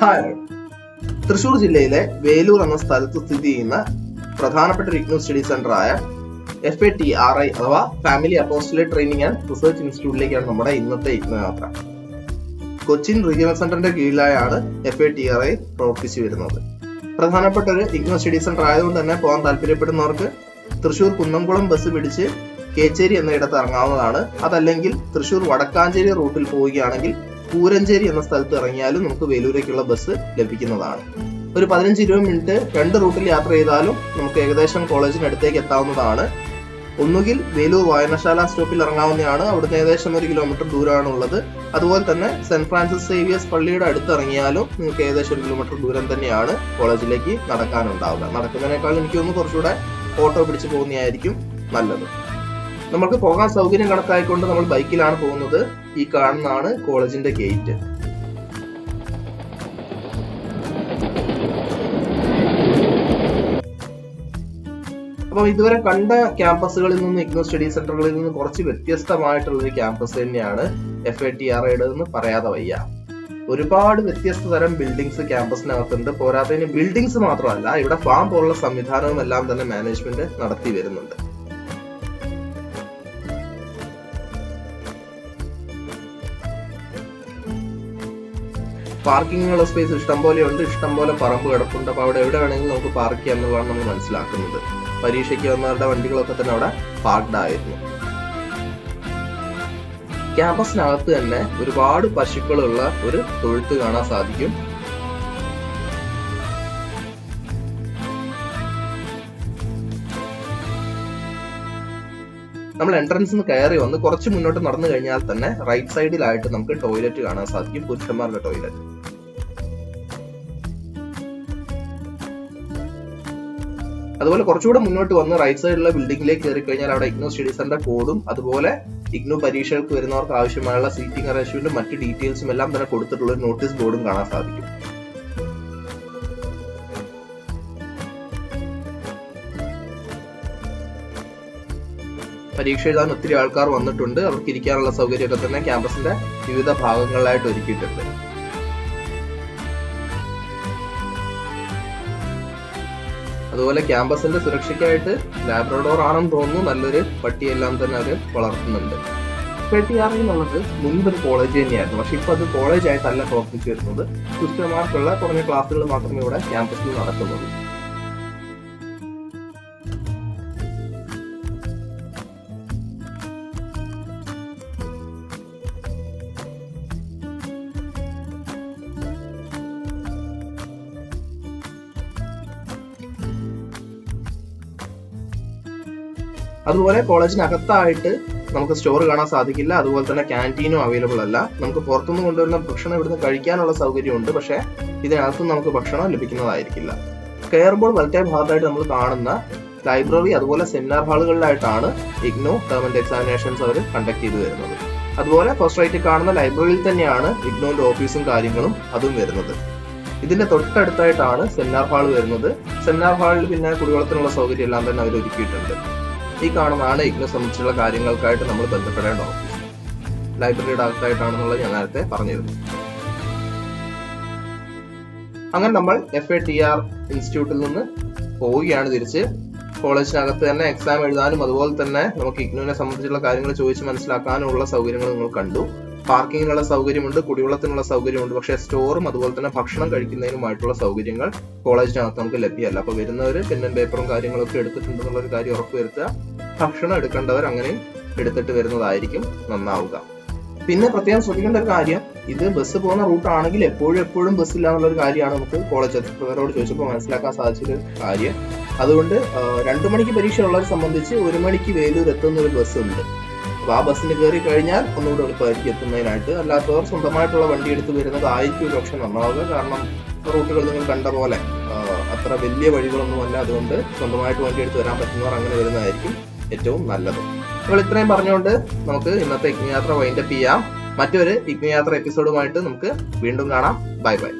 Hi. Thrissur ജില്ലയിലെ വേലൂർ എന്ന സ്ഥലത്ത് സ്ഥിതി ചെയ്യുന്ന പ്രധാനപ്പെട്ട ഒരു ഇഗ്നോ സ്റ്റഡി സെന്റർ ആയ F A T R I അഥവാ family apostolate training and research ഇൻസ്റ്റിറ്റ്യൂട്ടിലേക്കാണ് നമ്മുടെ ഇന്നത്തെ ഇഗ്നോ യാത്ര. കൊച്ചിൻ റീജിയണൽ സെന്ററിന്റെ കീഴിലായാണ് F A T R I പ്രവർത്തിച്ചു വരുന്നത്. പ്രധാനപ്പെട്ട ഒരു ഇഗ്നോ സ്റ്റഡി സെന്റർ ആയതുകൊണ്ട് തന്നെ പോകാൻ താല്പര്യപ്പെടുന്നവർക്ക് തൃശൂർ കുന്നംകുളം ബസ് പിടിച്ച് കേച്ചേരി എന്ന ഇടത്ത് ഇറങ്ങാവുന്നതാണ്. അതല്ലെങ്കിൽ തൃശൂർ വടക്കാഞ്ചേരി റൂട്ടിൽ പോവുകയാണെങ്കിൽ പൂരഞ്ചേരി എന്ന സ്ഥലത്ത് ഇറങ്ങിയാലും നമുക്ക് വേലൂരേക്കുള്ള ബസ് ലഭിക്കുന്നതാണ്. ഒരു പതിനഞ്ച് ഇരുപത് മിനിറ്റ് രണ്ട് റൂട്ടിൽ യാത്ര ചെയ്താലും നമുക്ക് ഏകദേശം കോളേജിന് അടുത്തേക്ക് എത്താവുന്നതാണ്. ഒന്നുകിൽ വേലൂർ വായനശാല സ്റ്റോപ്പിൽ ഇറങ്ങാവുന്നതാണ്. അവിടുന്ന് ഏകദേശം ഒരു കിലോമീറ്റർ ദൂരമാണ് ഉള്ളത് അതുപോലെ തന്നെ സെന്റ് ഫ്രാൻസിസ് സേവിയേഴ്സ് പള്ളിയുടെ അടുത്ത് ഇറങ്ങിയാലും നിങ്ങൾക്ക് ഏകദേശം ഒരു കിലോമീറ്റർ ദൂരം തന്നെയാണ് കോളേജിലേക്ക് നടക്കാനുണ്ടാവുക. നടക്കുന്നതിനേക്കാൾ എനിക്ക് തോന്നുന്നു കുറച്ചുകൂടെ ഓട്ടോ പിടിച്ച് പോകുന്നതായിരിക്കും നല്ലത്. നമുക്ക് പോകാൻ സൗകര്യം കണക്കായിക്കൊണ്ട് നമ്മൾ ബൈക്കിലാണ് പോകുന്നത്. ഈ കാണുന്നതാണ് കോളേജിന്റെ ഗേറ്റ്. അപ്പം ഇതുവരെ കണ്ട ക്യാമ്പസുകളിൽ നിന്ന് ഇഗ്നോ സ്റ്റഡി സെന്ററുകളിൽ നിന്ന് കുറച്ച് വ്യത്യസ്തമായിട്ടുള്ള ഒരു ക്യാമ്പസ് തന്നെയാണ് എഫ് എ ടി ആർ എന്ന് പറയാതെ വയ്യ. ഒരുപാട് വ്യത്യസ്ത തരം ബിൽഡിങ്സ് ക്യാമ്പസിനകത്തുണ്ട്. പോരാത്തതിന് ബിൽഡിങ്സ് മാത്രമല്ല ഇവിടെ ഫാം പോലുള്ള സംവിധാനവും എല്ലാം തന്നെ മാനേജ്മെന്റ് നടത്തി വരുന്നുണ്ട്. പാർക്കിങ്ങിനുള്ള സ്പേസ് ഇഷ്ടം പോലെ ഉണ്ട് ഇഷ്ടം പോലെ പറമ്പ് കിടപ്പുണ്ട്. അപ്പൊ അവിടെ എവിടെ വേണമെങ്കിലും നമുക്ക് പാർക്ക് ചെയ്യാം എന്നുള്ളതാണ് നമ്മൾ മനസ്സിലാക്കുന്നത്. പരീക്ഷയ്ക്ക് വന്നവരുടെ വണ്ടികളൊക്കെ തന്നെ അവിടെ പാർക്ക്ഡ് ആയിരുന്നു. ക്യാമ്പസിനകത്ത് തന്നെ ഒരുപാട് പശുക്കളുള്ള ഒരു തൊഴുത്ത് കാണാൻ സാധിക്കും. നമ്മൾ എൻട്രൻസ് നിന്ന് കയറി വന്ന് കുറച്ച് മുന്നോട്ട് നടന്നു കഴിഞ്ഞാൽ തന്നെ റൈറ്റ് സൈഡിലായിട്ട് നമുക്ക് ടോയ്ലറ്റ് കാണാൻ സാധിക്കും. പുരുഷന്മാരുടെ ടോയ്ലറ്റ് അതുപോലെ കുറച്ചുകൂടെ മുന്നോട്ട് വന്ന് റൈറ്റ് സൈഡിലുള്ള ബിൽഡിംഗിലേക്ക് കയറി കഴിഞ്ഞാൽ അവിടെ ഇഗ്നോ സ്റ്റഡി സെന്റർ കോഡും അതുപോലെ ഇഗ്നോ പരീക്ഷകൾക്ക് വരുന്നവർക്ക് ആവശ്യമായുള്ള സീറ്റിംഗ് അറേഞ്ച്മെന്റും മറ്റ് ഡീറ്റെയിൽസും എല്ലാം തന്നെ കൊടുത്തിട്ടുള്ള നോട്ടീസ് ബോർഡും കാണാൻ സാധിക്കും. പരീക്ഷ എഴുതാൻ ഒത്തിരി ആൾക്കാർ വന്നിട്ടുണ്ട്. അവർക്ക് ഇരിക്കാനുള്ള സൗകര്യമൊക്കെ തന്നെ ക്യാമ്പസിന്റെ വിവിധ ഭാഗങ്ങളിലായിട്ട് ഒരുക്കിയിട്ടുണ്ട്. അതുപോലെ ക്യാമ്പസിന്റെ സുരക്ഷയ്ക്കായിട്ട് ലാബ്രഡോർ ആണെന്ന് തോന്നുന്നു. നല്ലൊരു പട്ടിയെല്ലാം തന്നെ അവർ വളർത്തുന്നുണ്ട്. പെട്ടിയാർ എന്നുള്ളത് മുൻപ് ഒരു കോളേജ് തന്നെയായിരുന്നു. പക്ഷെ ഇപ്പൊ അത് കോളേജായിട്ടല്ല പ്രവർത്തിച്ചു വരുന്നത്. സിസ്റ്റർമാർക്കുള്ള കുറഞ്ഞ ക്ലാസ്സുകൾ മാത്രമേ ഇവിടെ ക്യാമ്പസിൽ നടക്കുന്നുള്ളൂ അതുപോലെ കോളേജിനകത്തായിട്ട് നമുക്ക് സ്റ്റോർ കാണാൻ സാധിക്കില്ല. അതുപോലെ തന്നെ ക്യാന്റീനും അവൈലബിൾ അല്ല. നമുക്ക് പുറത്തുനിന്ന് കൊണ്ടുവരുന്ന ഭക്ഷണം ഇവിടുന്ന് കഴിക്കാനുള്ള സൗകര്യമുണ്ട്. പക്ഷേ ഇതിനകത്തും നമുക്ക് ഭക്ഷണം ലഭിക്കുന്നതായിരിക്കില്ല. കയറുമ്പോൾ വലത്തെ ഭാഗത്തായിട്ട് നമ്മൾ കാണുന്ന ലൈബ്രറി അതുപോലെ സെമിനാർ ഹാളുകളിലായിട്ടാണ് ഇഗ്നോ ഗവൺമെന്റ് എക്സാമിനേഷൻസ് അവർ കണ്ടക്ട് ചെയ്തു വരുന്നത്. അതുപോലെ ഫസ്റ്റ് റൈറ്റ് കാണുന്ന ലൈബ്രറിയിൽ തന്നെയാണ് ഇഗ്നോന്റെ ഓഫീസും കാര്യങ്ങളും അതും വരുന്നത്. ഇതിന്റെ തൊട്ടടുത്തായിട്ടാണ് സെമിനാർ ഹാൾ വരുന്നത്. സെമിനാർ ഹാളിൽ പിന്നെ കുടിവെള്ളത്തിനുള്ള സൗകര്യം എല്ലാം തന്നെ അവർ ഒരുക്കിയിട്ടുണ്ട്. ഈ കാണുന്നതാണ് ഇഗ്നോ സംബന്ധിച്ചുള്ള കാര്യങ്ങൾക്കായിട്ട് നമ്മൾ ബന്ധപ്പെടേണ്ട ഓഫീസ് ലൈബ്രറിയുടെ അകത്തായിട്ടാണെന്നുള്ളത് ഞാൻ നേരത്തെ പറഞ്ഞിരുന്നു. അങ്ങനെ നമ്മൾ എഫ് എ ടി ആർ ഇൻസ്റ്റിറ്റ്യൂട്ടിൽ നിന്ന് പോവുകയാണ് തിരിച്ച്. കോളേജിനകത്ത് തന്നെ എക്സാം എഴുതാനും അതുപോലെ തന്നെ നമുക്ക് ഇഗ്നുവിനെ സംബന്ധിച്ചുള്ള കാര്യങ്ങൾ ചോദിച്ച് മനസ്സിലാക്കാനുള്ള സൗകര്യങ്ങൾ നിങ്ങൾ കണ്ടു. പാർക്കിങ്ങിനുള്ള സൗകര്യമുണ്ട് കുടിവെള്ളത്തിനുള്ള സൗകര്യമുണ്ട്. പക്ഷേ സ്റ്റോറും അതുപോലെ തന്നെ ഭക്ഷണം കഴിക്കുന്നതിനുമായിട്ടുള്ള സൗകര്യങ്ങൾ കോളേജിനകത്ത് നമുക്ക് ലഭ്യമല്ല. അപ്പോൾ വരുന്നവർ പിന്നെ പേപ്പറും കാര്യങ്ങളൊക്കെ എടുത്തിട്ടുണ്ടെന്നുള്ള ഒരു കാര്യം ഉറപ്പുവരുത്തുക ഭക്ഷണം എടുക്കേണ്ടവർ അങ്ങനെ എടുത്തിട്ട് വരുന്നതായിരിക്കും നന്നാവുക. പിന്നെ പ്രത്യേകം ശ്രദ്ധിക്കേണ്ട ഒരു കാര്യം ഇത് ബസ് പോകുന്ന റൂട്ട് ആണെങ്കിൽ എപ്പോഴും എപ്പോഴും ബസ് ഇല്ല എന്നുള്ള ഒരു കാര്യമാണ് നമുക്ക് കോളേജ് അധികൃതരോട് ചോദിച്ചപ്പോൾ മനസ്സിലാക്കാൻ സാധിച്ചൊരു കാര്യം. അതുകൊണ്ട് രണ്ടു മണിക്ക് പരീക്ഷ ഉള്ളവരെ സംബന്ധിച്ച് ഒരു മണിക്ക് വേലൂർ എത്തുന്ന ഒരു ബസ് ഉണ്ട്. അപ്പൊ ആ ബസ്സിന് കയറി കഴിഞ്ഞാൽ ഒന്നുകൂടെ എളുപ്പമായിരിക്കും എത്തുന്നതിനായിട്ട്. അല്ലാത്തവർ സ്വന്തമായിട്ടുള്ള വണ്ടി എടുത്ത് വരുന്നതായിരിക്കും ഒരു പക്ഷെ നന്നാവുക. കാരണം റൂട്ടുകൾ നിങ്ങൾ കണ്ട പോലെ അത്ര വലിയ വഴികളൊന്നും അല്ല അതുകൊണ്ട് സ്വന്തമായിട്ട് വണ്ടി എടുത്ത് വരാൻ പറ്റുന്നവർ അങ്ങനെ വരുന്നതായിരിക്കും ഏറ്റവും നല്ലത്. അപ്പോൾ ഇത്രയും പറഞ്ഞുകൊണ്ട് നമുക്ക് ഇന്നത്തെ യജ്ഞയാത്ര വൈൻഡപ്പ് ചെയ്യാം. മറ്റൊരു യജ്ഞയാത്ര എപ്പിസോഡുമായിട്ട് നമുക്ക് വീണ്ടും കാണാം. Bye bye